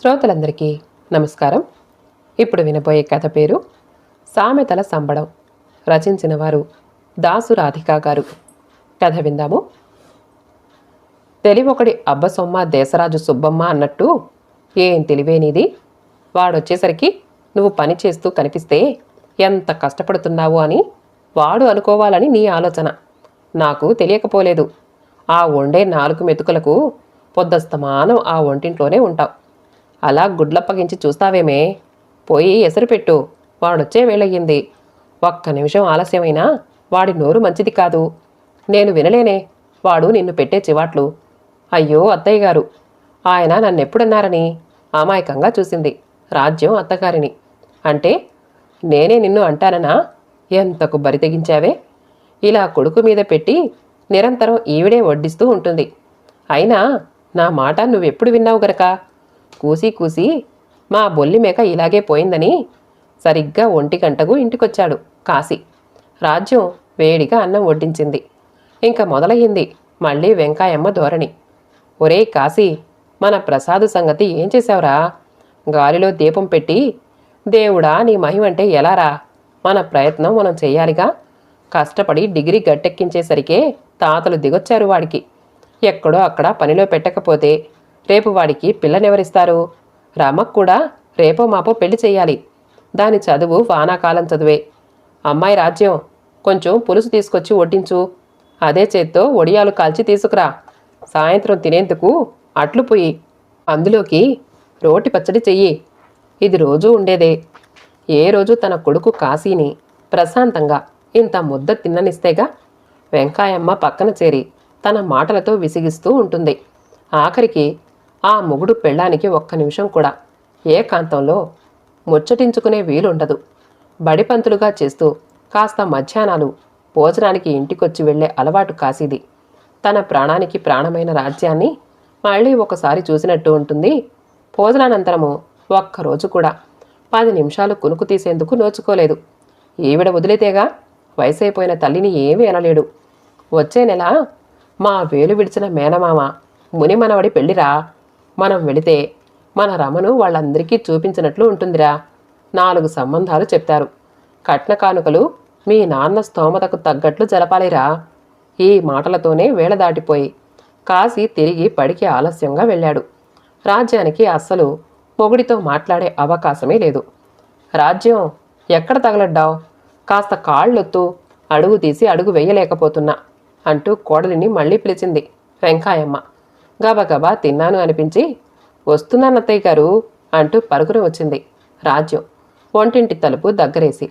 శ్రోతలందరికీ నమస్కారం. ఇప్పుడు వినబోయే కథ పేరు సామెతల సంబడం. రచించిన వారు దాసు రాధికా గారు. కథ విందాము. తెలివొకడి అబ్బసొమ్మ దేశరాజు సుబ్బమ్మ అన్నట్టు ఏం తెలివేనిది వాడొచ్చేసరికి నువ్వు పని చేస్తూ కనిపిస్తే ఎంత కష్టపడుతున్నావు అని వాడు అనుకోవాలని నీ ఆలోచన. నాకు తెలియకపోలేదు. ఆ వండే నాలుగు మెతుకులకు పొద్దస్తమానం ఆ వంటింట్లోనే ఉంటావు. అలా గుడ్లప్పగించి చూస్తావేమే? పోయి ఎసరు పెట్టు. వాడొచ్చే వేళయ్యింది. ఒక్క నిమిషం ఆలస్యమైనా వాడి నోరు మంచిది కాదు. నేను వినలేనే. వాడు నిన్ను పెట్టే చివాట్లు. అయ్యో అత్తయ్య గారు ఆయన నన్నెప్పుడన్నారని అమాయకంగా చూసింది రాజ్యం అత్తగారిని. అంటే నేనే నిన్ను అంటాననా? ఎంతకు బరి తెగించావే? ఇలా కొడుకు మీద పెట్టి నిరంతరం ఈవిడే వడ్డిస్తూ ఉంటుంది. అయినా నా మాట నువ్వెప్పుడు విన్నావు గనక? కూసి కూసి మా బొల్లి మేక ఇలాగే పోయిందని సరిగ్గా ఒంటి గంటకు ఇంటికొచ్చాడు కాశీ. రాజ్యం వేడిగా అన్నం వడ్డించింది. ఇంకా మొదలయ్యింది మళ్ళీ వెంకాయమ్మ ధోరణి. ఒరే కాశీ మన ప్రసాదు సంగతి ఏం చేశావురా? గాలిలో దీపం పెట్టి దేవుడా నీ మహిమంటే ఎలారా? మన ప్రయత్నం మనం చేయాలిగా కష్టపడి డిగ్రీ గట్టెక్కించేసరికే తాతలు దిగొచ్చారు వాడికి. ఎక్కడో అక్కడ పనిలో పెట్టకపోతే రేపు వాడికి పిల్లనెవరిస్తారు? రామకు కూడా రేపో మాపో పెళ్ళి చేయాలి దాని చదువు వానాకాలం చదువే. అమ్మాయి రాజ్యం కొంచెం పులుసు తీసుకొచ్చి వడ్డించు. అదే చేత్తో ఒడియాలు కాల్చి తీసుకురా. సాయంత్రం తినేందుకు అట్లు పొయ్యి. అందులోకి రోటి పచ్చడి చెయ్యి. ఇది రోజూ ఉండేదే. ఏ రోజు తన కొడుకు కాశీని ప్రశాంతంగా ఇంత ముద్ద తిన్ననిస్తేగా వెంకాయమ్మ పక్కన చేరి తన మాటలతో విసిగిస్తూ ఉంటుంది. ఆఖరికి ఆ మొగుడు పెళ్ళానికి ఒక్క నిమిషం కూడా. ఏకాంతంలో ముచ్చటించుకునే వీలుండదు. బడిపంతులుగా చేస్తూ కాస్త మధ్యాహ్నాలు భోజనానికి ఇంటికొచ్చి వెళ్ళే అలవాటు కాసిది. తన ప్రాణానికి ప్రాణమైన రాజ్యాన్ని మళ్ళీ ఒకసారి చూసినట్టు ఉంటుంది. భోజనానంతరము ఒక్కరోజు కూడా. పది నిమిషాలు కునుకు తీసేందుకు నోచుకోలేదు. ఈవిడ వదిలితేగా వయసైపోయిన తల్లిని ఏమీ అనలేడు. వచ్చే నెల మా వేలు విడిచిన మేనమామ మునిమనవడి పెళ్ళిరా. మనం వెళితే మన రమను వాళ్ళందరికీ చూపించినట్లు ఉంటుందిరా. నాలుగు సంబంధాలు చెప్తారు. కట్న కానుకలు మీ నాన్న స్తోమతకు తగ్గట్లు జరపాలిరా. ఈ మాటలతోనే వేళ దాటిపోయి కాశీ తిరిగి పడికి ఆలస్యంగా వెళ్ళాడు. రాజ్యానికి అస్సలు మొగుడితో మాట్లాడే అవకాశమే లేదు. రాజ్యం ఎక్కడ తగలడ్డావు? కాస్త కాళ్ళొత్తు అడుగు తీసి అడుగు వేయలేకపోతున్నా అంటూ కోడలిని మళ్ళీ పిలిచింది వెంకాయమ్మ. గబగబా తిన్నాను అనిపించి వస్తున్నాను అత్తయ్య గారు అంటూ పరుగున వచ్చింది రాజ్యం. వంటింటి తలుపు దగ్గరేసి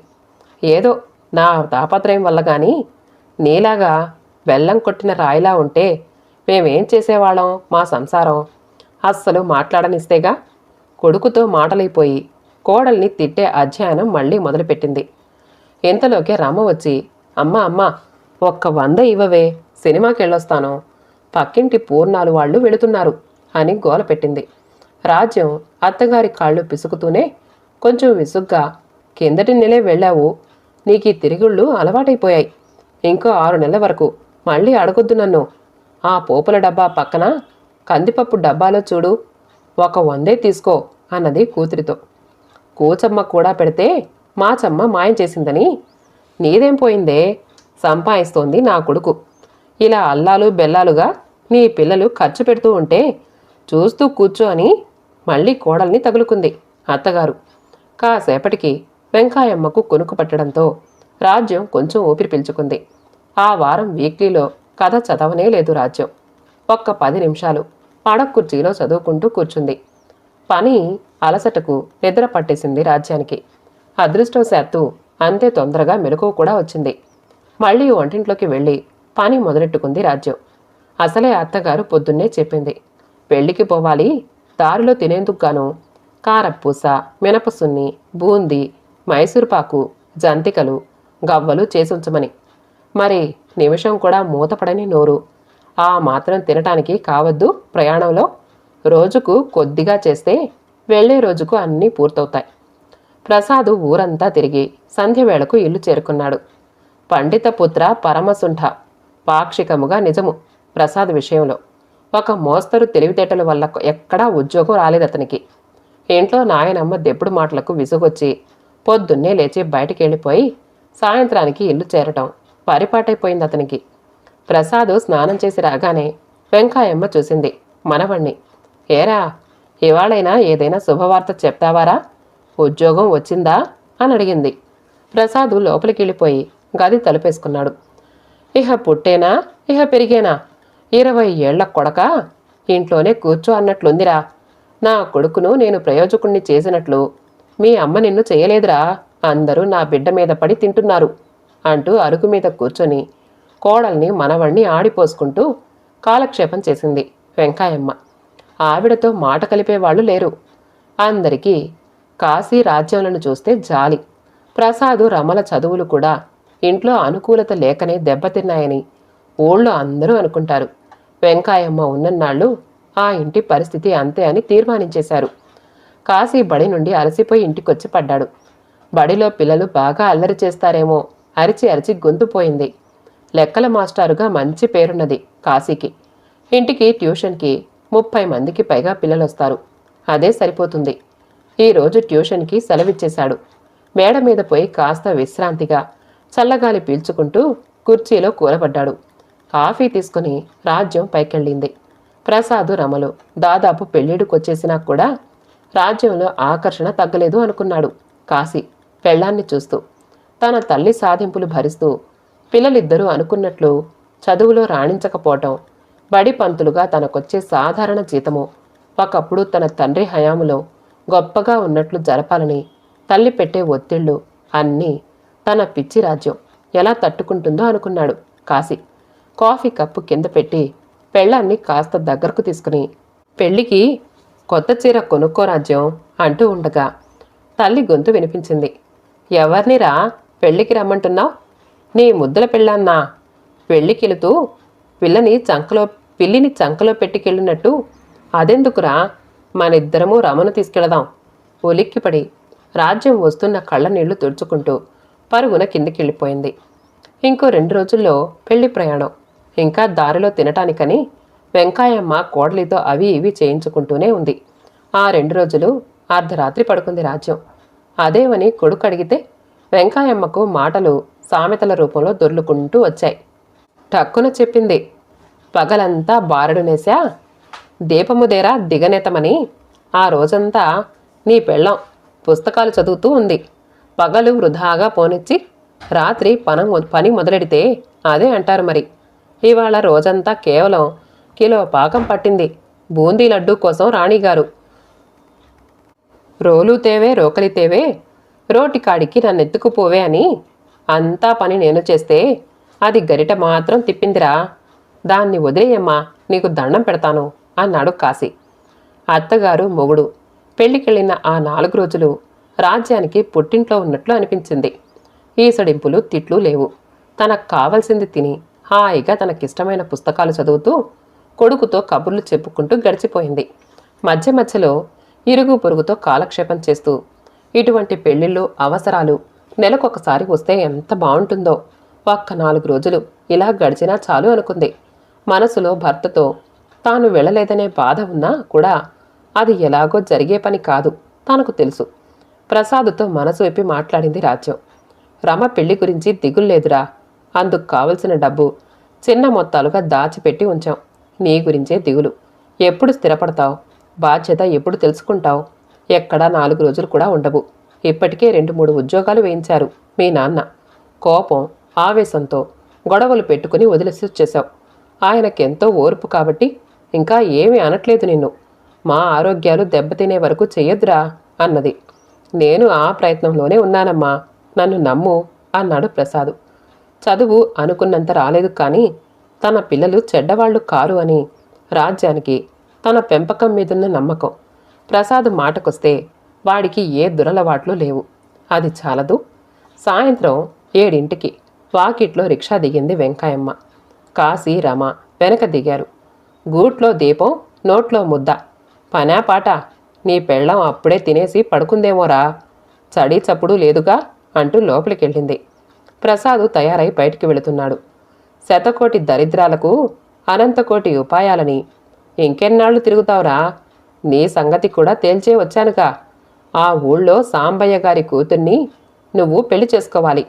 ఏదో నా తాపత్రయం వల్ల కానీ నీలాగా బెల్లం కొట్టిన రాయిలా ఉంటే మేమేం చేసేవాళ్ళం మా సంసారం? అస్సలు మాట్లాడనిస్తేగా? కొడుకుతో మాటలైపోయి కోడల్ని తిట్టే అధ్యయనం మళ్ళీ మొదలుపెట్టింది. ఇంతలోకే రమ్మ వచ్చి అమ్మ అమ్మ ఒక్క వంద ఇవ్వవే సినిమాకి వెళ్ళొస్తాను పక్కింటి పూర్ణాలు వాళ్ళు వెళుతున్నారు అని గోల పెట్టింది. రాజ్యం అత్తగారి కాళ్ళు పిసుకుతూనే కొంచెం విసుగ్గా కిందటి నెలే వెళ్ళావు. నీకు ఈ తిరుగుళ్ళు అలవాటైపోయాయి. ఇంకో ఆరు నెలల వరకు మళ్ళీ అడగొద్దు నన్ను. ఆ పోపుల డబ్బా పక్కన కందిపప్పు డబ్బాలో చూడు. ఒక వందే తీసుకో అన్నది కూతురితో. కూచమ్మ కూడా పెడితే మా చమ్మ మాయం చేసిందని. నీదేం పోయిందే? సంపాదిస్తోంది నా కొడుకు. ఇలా అల్లాలు బెల్లాలుగా నీ పిల్లలు ఖర్చు పెడుతూ ఉంటే చూస్తూ కూర్చో అని మళ్ళీ కోడల్ని తగులుకుంది అత్తగారు. కాసేపటికి వెంకాయమ్మకు కొనుక్కు పట్టడంతో రాజ్యం కొంచెం ఊపిరి పీల్చుకుంది. ఆ వారం వీక్లీలో కథ చదవనే లేదు రాజ్యం. ఒక్క పది నిమిషాలు పడకుర్చీలో చదువుకుంటూ కూర్చుంది. పని అలసటకు నిద్ర పట్టేసింది రాజ్యానికి. అదృష్టవశాత్తు అంతే తొందరగా మెలకువ కూడా వచ్చింది. మళ్ళీ వంటింట్లోకి వెళ్ళి పని మొదలెట్టుకుంది రాజ్యం అసలే అత్తగారు పొద్దున్నే చెప్పింది. పెళ్ళికి పోవాలి దారిలో తినేందుకు గాను కారపూస మినపసున్ని బూందీ మైసూరుపాకు జంతికలు గవ్వలు చేసుంచమని. మరి నిమిషం కూడా మూతపడని నోరు. ఆ మాత్రం తినటానికి కావద్దు ప్రయాణంలో. రోజుకు కొద్దిగా చేస్తే వెళ్ళే రోజుకు అన్నీ పూర్తవుతాయి. ప్రసాదు ఊరంతా తిరిగి సంధ్య వేళకు ఇల్లు చేరుకున్నాడు. పండిత పుత్ర పరమసుంఠ పాక్షికముగా నిజము ప్రసాద్ విషయంలో. ఒక మోస్తరు తెలివితేటల వల్ల ఎక్కడా ఉద్యోగం రాలేదు అతనికి. ఇంట్లో నాయనమ్మ దెప్పుడు మాటలకు విసుగొచ్చి పొద్దున్నే లేచి బయటికి వెళ్ళిపోయి సాయంత్రానికి ఇల్లు చేరటం పరిపాటైపోయింది అతనికి. ప్రసాదు స్నానం చేసి రాగానే వెంకాయమ్మ చూసింది మనవణ్ణి. ఏరా ఇవాళైనా ఏదైనా శుభవార్త చెప్తావారా? ఉద్యోగం వచ్చిందా? అని అడిగింది. ప్రసాదు లోపలికి వెళ్ళిపోయి గది తలుపేసుకున్నాడు. ఇహ పుట్టేనా? ఇహ పెరిగేనా? ఇరవై ఏళ్ళ కొడక? ఇంట్లోనే కూర్చో అన్నట్లుందిరా. నా కొడుకును నేను ప్రయోజకుణ్ణి చేసినట్లు. మీ అమ్మ నిన్ను చేయలేదురా. అందరూ నా బిడ్డ మీద పడి తింటున్నారు అంటూ అరుగు మీద కూర్చొని కోడల్ని మనవణ్ణి ఆడిపోసుకుంటూ కాలక్షేపం చేసింది వెంకాయమ్మ. ఆవిడతో మాట కలిపేవాళ్ళు లేరు. అందరికీ కాశీ రాజ్యాలను చూస్తే జాలి. ప్రసాదు రమల చదువులు కూడా ఇంట్లో అనుకూలత లేకనే దెబ్బతిన్నాయని ఊళ్ళో అందరూ అనుకుంటారు. వెంకాయమ్మ ఉన్నన్నాళ్ళు ఆ ఇంటి పరిస్థితి అంతే అని తీర్మానించేశారు. కాశీ బడి నుండి అలసిపోయి ఇంటికొచ్చి పడ్డాడు. బడిలో పిల్లలు బాగా అల్లరి చేస్తారేమో అరిచి అరిచి గొంతుపోయింది లెక్కల మాస్టారుగా మంచి పేరున్నది కాశీకి. ఇంటికి ట్యూషన్కి ముప్పై మందికి పైగా పిల్లలు వస్తారు అదే సరిపోతుంది. ఈరోజు ట్యూషన్కి సెలవిచ్చేశాడు. మేడ మీద పోయి కాస్త విశ్రాంతిగా చల్లగాలి పీల్చుకుంటూ కుర్చీలో కూలబడ్డాడు. కాఫీ తీసుకుని రాజ్యం పైకెళ్ళింది. ప్రసాదు రమలు దాదాపు పెళ్ళిడుకొచ్చేసినా కూడా రాజ్యంలో ఆకర్షణ తగ్గలేదు అనుకున్నాడు కాశీ పెళ్ళాన్ని చూస్తూ. తన తల్లి సాధింపులు భరిస్తూ పిల్లలిద్దరూ అనుకున్నట్లు చదువులో రాణించకపోవటం బడి పంతులుగా తనకొచ్చే సాధారణ జీతము ఒకప్పుడు తన తండ్రి హయాములో గొప్పగా ఉన్నట్లు జరపాలని తల్లి పెట్టే ఒత్తిళ్ళు అన్నీ తన పిచ్చి రాజ్యం ఎలా తట్టుకుంటుందో అనుకున్నాడు కాశీ. కాఫీ కప్పు కింద పెట్టి పెళ్ళాన్ని కాస్త దగ్గరకు తీసుకుని పెళ్ళికి కొత్త చీర కొనుక్కో రాజ్యం అంటూ ఉండగా తల్లి గొంతు వినిపించింది. ఎవరినిరా పెళ్ళికి రమ్మంటున్నావు? నీ ముద్దల పెళ్ళాన్నా? పెళ్ళికెళుతూ పిల్లని చంకలో పిల్లిని చంకలో పెట్టుకెళ్ళినట్టు? అదెందుకురా? మనిద్దరము రమను తీసుకెళదాం. ఒలిక్కిపడి రాజ్యం వస్తున్న కళ్ళ నీళ్ళు తుడుచుకుంటూ పరుగున కిందికెళ్ళిపోయింది. ఇంకో రెండు రోజుల్లో పెళ్ళి ప్రయాణం. ఇంకా దారిలో తినటానికని వెంకాయమ్మ కోడలితో అవి ఇవి చేయించుకుంటూనే ఉంది. ఆ రెండు రోజులు అర్ధరాత్రి పడుకుంది రాజ్యం. అదేమని కొడుకు అడిగితే వెంకాయమ్మకు మాటలు సామెతల రూపంలో దొర్లుకుంటూ వచ్చాయి. టక్కున చెప్పింది పగలంతా బారడునేసా దీపముదేరా దిగనెతమని ఆ రోజంతా నీ పెళ్ళం పుస్తకాలు చదువుతూ ఉంది. పగలు వృధాగా పోనిచ్చి రాత్రి పనం పని మొదలెడితే అదే అంటారు మరి. ఇవాళ రోజంతా కేవలం కిలో పాకం పట్టింది. బూందీ లడ్డు కోసం రాణిగారు. రోలు తేవే రోకలి తేవే రోటి కాడికి నన్ను ఎత్తుకుపోవే అని అంతా పని నేను చేస్తే అది గరిట మాత్రం తిప్పిందిరా. దాన్ని వదిలేయమ్మా నీకు దండం పెడతాను అన్నాడు కాశీ. అత్తగారు మొగుడు. పెళ్ళికెళ్ళిన ఆ నాలుగు రోజులు రాజ్యానికి పుట్టింట్లో ఉన్నట్లు అనిపించింది. ఈసడింపులు తిట్లు లేవు. తనకు కావలసింది తిని హాయిగా తనకిష్టమైన పుస్తకాలు చదువుతూ కొడుకుతో కబుర్లు చెప్పుకుంటూ గడిచిపోయింది. మధ్య మధ్యలో ఇరుగు పొరుగుతో కాలక్షేపం చేస్తూ ఇటువంటి పెళ్ళిళ్ళు అవసరాలు నెలకొకసారి వస్తే ఎంత బాగుంటుందో ఒక్క నాలుగు రోజులు ఇలా గడిచినా చాలు అనుకుంది. మనసులో భర్తతో తాను వెళ్ళలేదనే బాధ ఉన్నా కూడా అది ఎలాగో జరిగే పని కాదు తనకు తెలుసు. ప్రసాద్తో మనసు విప్పి మాట్లాడింది రాజ్యం. రమ పెళ్ళి గురించి దిగుల్లేదురా. అందుకు కావలసిన డబ్బు చిన్న మొత్తాలుగా దాచిపెట్టి ఉంచాం. నీ గురించే దిగులు. ఎప్పుడు స్థిరపడతావు? బాధ్యత ఎప్పుడు తెలుసుకుంటావు? ఎక్కడా నాలుగు రోజులు కూడా ఉండవు. ఇప్పటికే రెండు మూడు ఉద్యోగాలు వేయించారు మీ నాన్న. కోపం ఆవేశంతో గొడవలు పెట్టుకుని వదిలేసి వచ్చేశావు. ఆయనకెంతో ఓర్పు కాబట్టి ఇంకా ఏమీ అనట్లేదు నిన్ను. మా ఆరోగ్యాలు దెబ్బతినే వరకు చెయ్యొద్దురా అన్నది. నేను ఆ ప్రయత్నంలోనే ఉన్నానమ్మా. నన్ను నమ్ము అన్నాడు ప్రసాదు. చదువు అనుకున్నంత రాలేదు కానీ తన పిల్లలు చెడ్డవాళ్ళు కారు అని రాజ్యానికి తన పెంపకం మీదున్న నమ్మకం. ప్రసాద్ మాటకొస్తే వాడికి ఏ దురలవాట్లు లేవు. అది చాలదు. సాయంత్రం ఏడింటికి వాకిట్లో రిక్షా దిగింది వెంకాయమ్మ కాశీ రమ వెనక దిగారు. గూట్లో దీపం నోట్లో ముద్ద. పనా పాట నీ పెళ్ళం అప్పుడే తినేసి పడుకుందేమోరా? చడి చప్పుడు లేదుగా? అంటూ లోపలికెళ్ళింది. ప్రసాదు తయారై బయటికి వెళుతున్నాడు. శతకోటి దరిద్రాలకు అనంతకోటి ఉపాయాలని. ఇంకెన్నాళ్ళు తిరుగుతావురా? నీ సంగతి కూడా తేల్చే వచ్చానుగా. ఆ ఊళ్ళో సాంబయ్య గారి కూతుర్ని నువ్వు పెళ్ళి చేసుకోవాలి.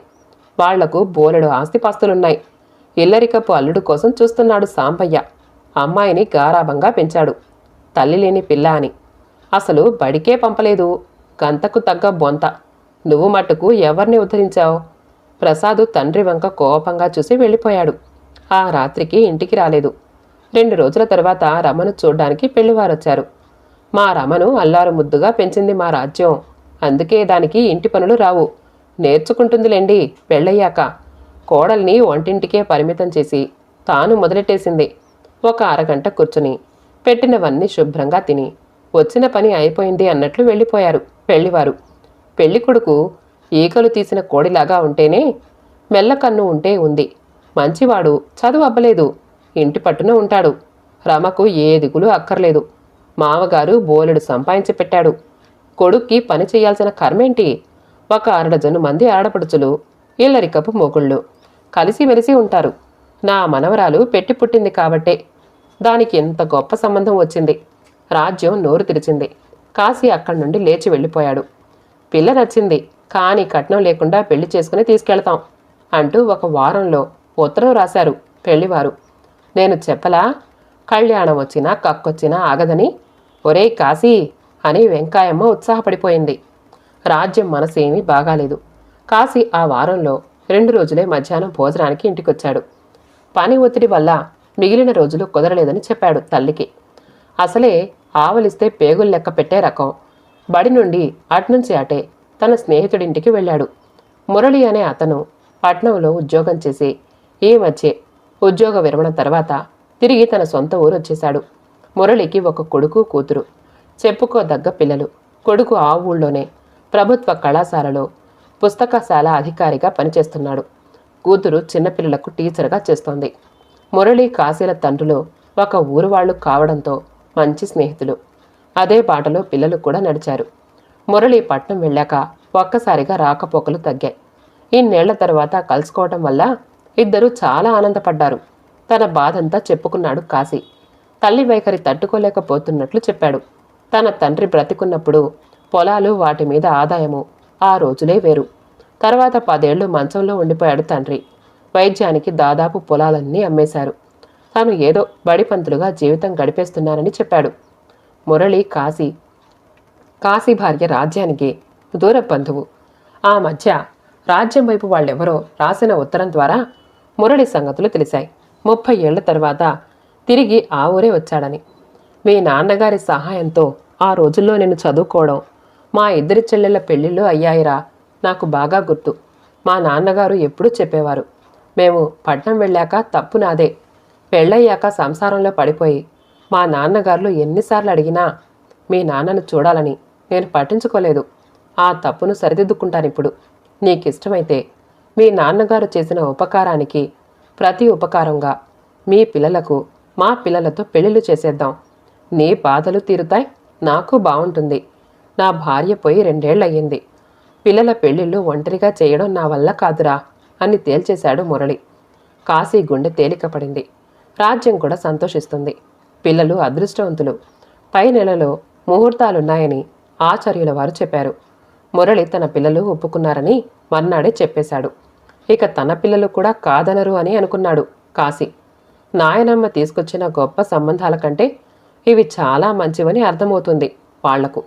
వాళ్ళకు బోలెడు ఆస్తిపాస్తులున్నాయి. ఇల్లరికపు అల్లుడు కోసం చూస్తున్నాడు సాంబయ్య. అమ్మాయిని గారాభంగా పెంచాడు. తల్లి లేని పిల్ల అని. అసలు బడికే పంపలేదు. గంతకు తగ్గ బొంత. నువ్వు మట్టుకు ఎవరిని ఉద్ధరించావు? ప్రసాదు తండ్రి వంక కోపంగా చూసి వెళ్ళిపోయాడు. ఆ రాత్రికి ఇంటికి రాలేదు. రెండు రోజుల తర్వాత రమను చూడ్డానికి పెళ్ళివారొచ్చారు మా రమను అల్లారు ముద్దుగా పెంచింది మా రాజ్యం. అందుకే దానికి ఇంటి పనులు రావు. నేర్చుకుంటుందిలేండి పెళ్ళయ్యాక. కోడల్ని వంటింటికే పరిమితం చేసి తాను మొదలెట్టేసింది. ఒక అరగంట కూర్చుని పెట్టినవన్నీ శుభ్రంగా తిని వచ్చిన పని అయిపోయింది అన్నట్లు వెళ్ళిపోయారు పెళ్ళివారు పెళ్ళికొడుకు ఈకలు తీసిన కోడిలాగా ఉంటేనే మెల్లకన్ను ఉంటే ఉంది. మంచివాడు చదువు అవ్వలేదు ఇంటి పట్టున ఉంటాడు. రమకు ఏ దిగులు అక్కర్లేదు. మామగారు బోలెడు సంపాదించి పెట్టాడు. కొడుక్కి పని చేయాల్సిన కర్మేంటి? ఒక అరడజను మంది ఆడపడుచులు ఇల్లరికపు మొగుళ్ళు కలిసిమెలిసి ఉంటారు. నా మనవరాలు పెట్టి పుట్టింది కాబట్టే దానికి ఎంత గొప్ప సంబంధం వచ్చింది. రాజ్యం నోరు తెరిచింది. కాశీ అక్కడి నుండి లేచి వెళ్ళిపోయాడు. పిల్ల నచ్చింది. కానీ కట్నం లేకుండా పెళ్ళి చేసుకుని తీసుకెళ్తాం అంటూ ఒక వారంలో ఉత్తరం రాశారు పెళ్ళివారు. నేను చెప్పలా కళ్యాణం వచ్చినా కక్కొచ్చినా ఆగదని ఒరేయ్ కాశీ అని వెంకాయమ్మ ఉత్సాహపడిపోయింది. రాజ్యం మనసేమీ బాగాలేదు. కాశీ ఆ వారంలో రెండు రోజులే మధ్యాహ్నం భోజనానికి ఇంటికొచ్చాడు. పని ఒత్తిడి వల్ల మిగిలిన రోజులు కుదరలేదని చెప్పాడు తల్లికి. అసలే ఆవలిస్తే పేగులు లెక్క పెట్టే రకం. బడి నుండి అట్నుంచి అటే తన స్నేహితుడింటికి వెళ్ళాడు. మురళి అనే అతను పట్నంలో ఉద్యోగం చేసి ఈ మధ్య ఉద్యోగ విరమణ తర్వాత తిరిగి తన సొంత ఊరు వచ్చేశాడు మురళికి ఒక కొడుకు కూతురు. చెప్పుకోదగ్గ పిల్లలు. కొడుకు ఆ ఊళ్ళోనే ప్రభుత్వ కళాశాలలో పుస్తకశాల అధికారిగా పనిచేస్తున్నాడు. కూతురు చిన్నపిల్లలకు టీచర్గా చేస్తోంది. మురళి కాశీల తండ్రులు ఒక ఊరు వాళ్ళు కావడంతో మంచి స్నేహితులు. అదే బాటలో పిల్లలు కూడా నడిచారు. మురళి పట్నం వెళ్ళాక ఒక్కసారిగా రాకపోకలు తగ్గాయి. ఇన్నేళ్ళ తర్వాత కలుసుకోవటం వల్ల ఇద్దరూ చాలా ఆనందపడ్డారు. తన బాధంతా చెప్పుకున్నాడు కాశీ. తల్లి వైఖరి తట్టుకోలేకపోతున్నట్లు చెప్పాడు. తన తండ్రి బ్రతికున్నప్పుడు పొలాలు వాటి మీద ఆదాయము ఆ రోజులే వేరు. తర్వాత పదేళ్ళు మంచంలో ఉండిపోయాడు తండ్రి. వైద్యానికి దాదాపు పొలాలన్నీ అమ్మేశారు. తాను ఏదో బడిపంతులుగా జీవితం గడిపేస్తున్నానని చెప్పాడు. మురళి కాశీ. కాశీ భార్య రాజ్యానికి దూర బంధువు. ఆ మధ్య రాజ్యం వైపు వాళ్ళెవరో రాసిన ఉత్తరం ద్వారా మురళి సంగతులు తెలిసాయి ముప్పై ఏళ్ళ తర్వాత తిరిగి ఆ ఊరే వచ్చాడని. మీ నాన్నగారి సహాయంతో ఆ రోజుల్లో నేను చదువుకోవడం మా ఇద్దరి చెల్లెళ్ళ పెళ్ళిళ్ళు అయ్యాయిరా నాకు బాగా గుర్తు. మా నాన్నగారు ఎప్పుడూ చెప్పేవారు. మేము పట్నం వెళ్ళాక తప్పు నాదే పెళ్ళయ్యాక సంసారంలో పడిపోయి మా నాన్నగారులు ఎన్నిసార్లు అడిగినా మీ నాన్నను చూడాలని నేను పట్టించుకోలేదు. ఆ తప్పును సరిదిద్దుకుంటాను ఇప్పుడు నీకిష్టమైతే మీ నాన్నగారు చేసిన ఉపకారానికి ప్రతి ఉపకారంగా మీ పిల్లలకు మా పిల్లలతో పెళ్ళిళ్ళు చేసేద్దాం. నీ బాధలు తీరుతాయి నాకు బాగుంటుంది నా భార్య పోయి రెండేళ్ళయ్యింది పిల్లల పెళ్ళిళ్ళు ఒంటరిగా చేయడం నా వల్ల కాదురా అని తేల్చేశాడు మురళి. కాశీ గుండె తేలికపడింది. రాజ్యం కూడా సంతోషిస్తుంది. పిల్లలు అదృష్టవంతులు. పై నెలలో ముహూర్తాలున్నాయని ఆచార్యుల వారు చెప్పారు. మురళి తన పిల్లలు ఒప్పుకున్నారని మర్నాడే చెప్పేశాడు. ఇక తన పిల్లలు కూడా కాదనరు అని అనుకున్నాడు కాశీ. నాయనమ్మ తీసుకొచ్చిన గొప్ప సంబంధాల కంటే ఇవి చాలా మంచివని అర్థమవుతుంది వాళ్ళకు.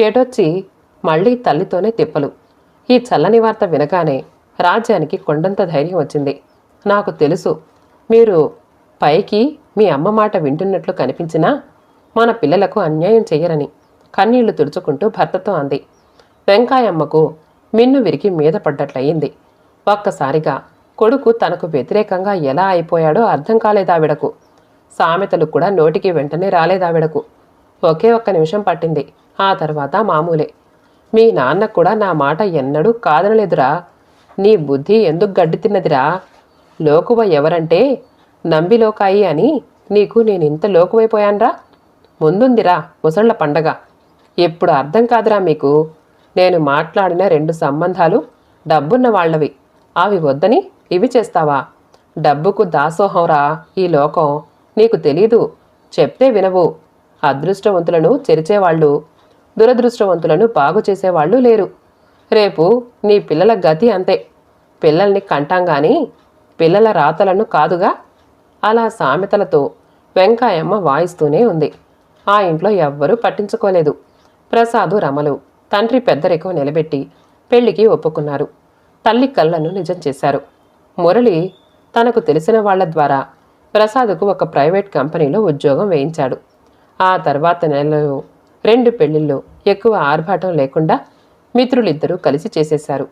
ఏటొచ్చి మళ్ళీ తల్లితోనే తిప్పలు. ఈ చల్లని వార్త వినగానే రాజ్యానికి కొండంత ధైర్యం వచ్చింది. నాకు తెలుసు మీరు పైకి మీ అమ్మ మాట వింటున్నట్లు కనిపించినా మన పిల్లలకు అన్యాయం చెయ్యరని కన్నీళ్ళు తుడుచుకుంటూ భర్తతో అంది. వెంకాయమ్మకు మిన్ను విరిగి మీద పడ్డట్లయింది. ఒక్కసారిగా కొడుకు తనకు వ్యతిరేకంగా ఎలా అయిపోయాడో అర్థం కాలేదావిడకు. సామెతలు కూడా నోటికి వెంటనే రాలేదావిడకు. ఒకే ఒక్క నిమిషం పట్టింది. ఆ తర్వాత మామూలే. మీ నాన్న కూడా నా మాట ఎన్నడూ కాదనలేదురా. నీ బుద్ధి ఎందుకు గడ్డి తిన్నదిరా? లోకువ ఎవరంటే నంబిలోకాయి అని నీకు నేను ఇంత లోకువైపోయాన్రా? ముందుందిరా ముసళ్ళ పండగ. ఎప్పుడు అర్థం కాదురా మీకు. నేను మాట్లాడిన రెండు సంబంధాలు డబ్బున్న వాళ్ళవి. అవి వద్దని ఇవి చేస్తావా? డబ్బుకు దాసోహంరా ఈ లోకం. నీకు తెలీదు. చెప్తే వినవు. అదృష్టవంతులను చెరిచేవాళ్ళు దురదృష్టవంతులను బాగు చేసేవాళ్ళు లేరు. రేపు నీ పిల్లల గతి అంతే. పిల్లల్ని కంటాం గాని పిల్లల రాతలను కాదుగా. అలా సామెతలతో వెంకాయమ్మ వాయిస్తూనే ఉంది. ఆ ఇంట్లో ఎవ్వరూ పట్టించుకోలేదు. ప్రసాదు రమలు తండ్రి పెద్దరికం నిలబెట్టి పెళ్ళికి ఒప్పుకున్నారు. తల్లి కళ్ళను నిజం చేశారు. మురళి తనకు తెలిసిన వాళ్ళ ద్వారా ప్రసాద్కు ఒక ప్రైవేట్ కంపెనీలో ఉద్యోగం వేయించాడు. ఆ తర్వాత నెలలో రెండు పెళ్ళిళ్ళు ఎక్కువ ఆర్భాటం లేకుండా మిత్రులిద్దరూ కలిసి చేసేశారు.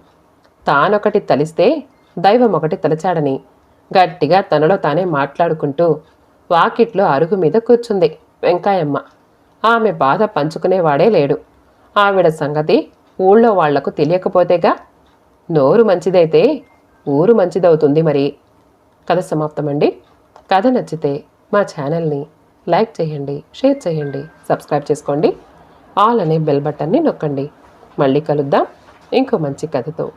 తానొకటి తలిస్తే దైవం ఒకటి తలచాడని గట్టిగా తనలో తానే మాట్లాడుకుంటూ వాకిట్లో అరుగు మీద కూర్చుంది వెంకాయమ్మ ఆమె బాధ పంచుకునేవాడే లేడు. ఆవిడ సంగతి ఊళ్ళో వాళ్ళకు తెలియకపోతేగా? నోరు మంచిదైతే ఊరు మంచిదవుతుంది మరి. కథ సమాప్తమండి. కథ నచ్చితే మా ఛానల్ని లైక్ చేయండి షేర్ చేయండి సబ్స్క్రైబ్ చేసుకోండి. ఆల్ అనే బెల్ బటన్ని నొక్కండి. మళ్ళీ కలుద్దాం. ఇంకో మంచి కథతో.